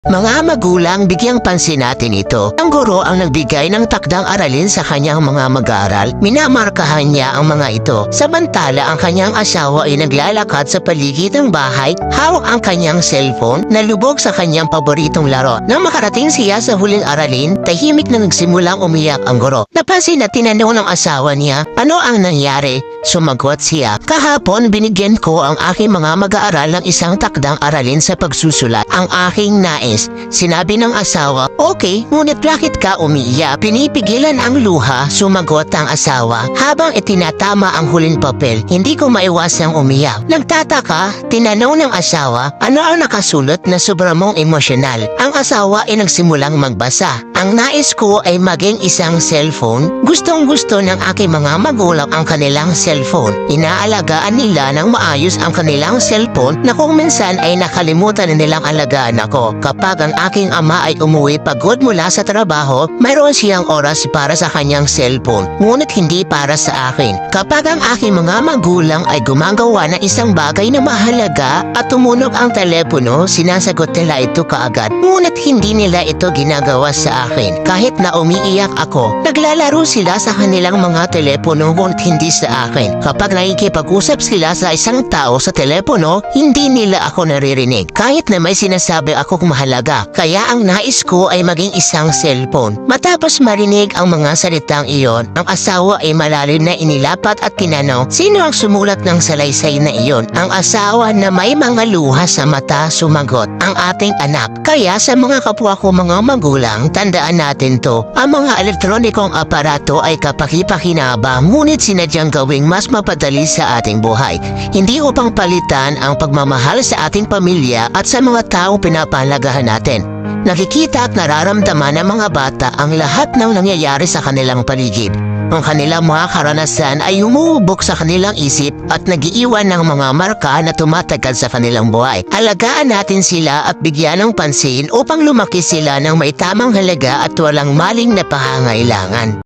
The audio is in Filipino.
Mga magulang, bigyang pansin natin ito. Ang guro ang nagbigay ng takdang aralin sa kanyang mga mag-aaral. Minamarkahan niya ang mga ito. Samantala, ang kanyang asawa ay naglalakad sa paligid ng bahay, hawak ang kanyang cellphone na lubog sa kanyang paboritong laro. Nang makarating siya sa huling aralin, tahimik na nagsimulang umiyak ang guro. Napansin na tinanong ng asawa niya, ano ang nangyari? Sumagot siya, kahapon binigyan ko ang aking mga mag-aaral ng isang takdang aralin sa pagsusulat. Ang aking nais. Sinabi ng asawa, okay, ngunit bakit ka umiiyak? Pinipigilan ang luha, sumagot ang asawa. Habang itinatama ang huling papel, hindi ko maiwasang umiyak. Nagtataka, tinanong ng asawa, ano ang nakasulat na sobra mong emosyonal? Ang asawa ay nagsimulang magbasa. Ang nais ko ay maging isang cellphone. Gustong gusto ng aking mga magulang ang kanilang cellphone. Inaalagaan nila ng maayos ang kanilang cellphone na kung minsan ay nakalimutan na nilang alagaan ako. Kapag ang aking ama ay umuwi pagod mula sa trabaho, mayroon siyang oras para sa kanyang cellphone. Ngunit hindi para sa akin. Kapag ang aking mga magulang ay gumagawa ng isang bagay na mahalaga at tumunog ang telepono, sinasagot nila ito kaagad. Ngunit hindi nila ito ginagawa sa akin. Kahit na umiiyak ako, naglalaro sila sa kanilang mga telepono ngunit hindi sa akin. Kapag nakikipag-usap sila sa isang tao sa telepono, hindi nila ako naririnig. Kahit na may sinasabi akong mahalaga, kaya ang nais ko ay maging isang cellphone. Matapos marinig ang mga salitang iyon, ang asawa ay malalim na inilapat at tinanong, sino ang sumulat ng salaysay na iyon? Ang asawa na may mga luha sa mata sumagot, ang ating anak. Kaya sa mga kapwa ko mga magulang, tandaan natin to, ang mga elektronikong aparato ay kapakipakinabang ngunit sinadyang gawing mas mapadali sa ating buhay. Hindi upang palitan ang pagmamahal sa ating pamilya at sa mga taong pinapalagahan natin. Nakikita at nararamdaman ng mga bata ang lahat ng nangyayari sa kanilang paligid. Ang kanilang mga karanasan ay umuubok sa kanilang isip at nagiiwan ng mga marka na tumatagal sa kanilang buhay. Alagaan natin sila at bigyan ng pansin upang lumaki sila ng may tamang halaga at walang maling na pangangailangan.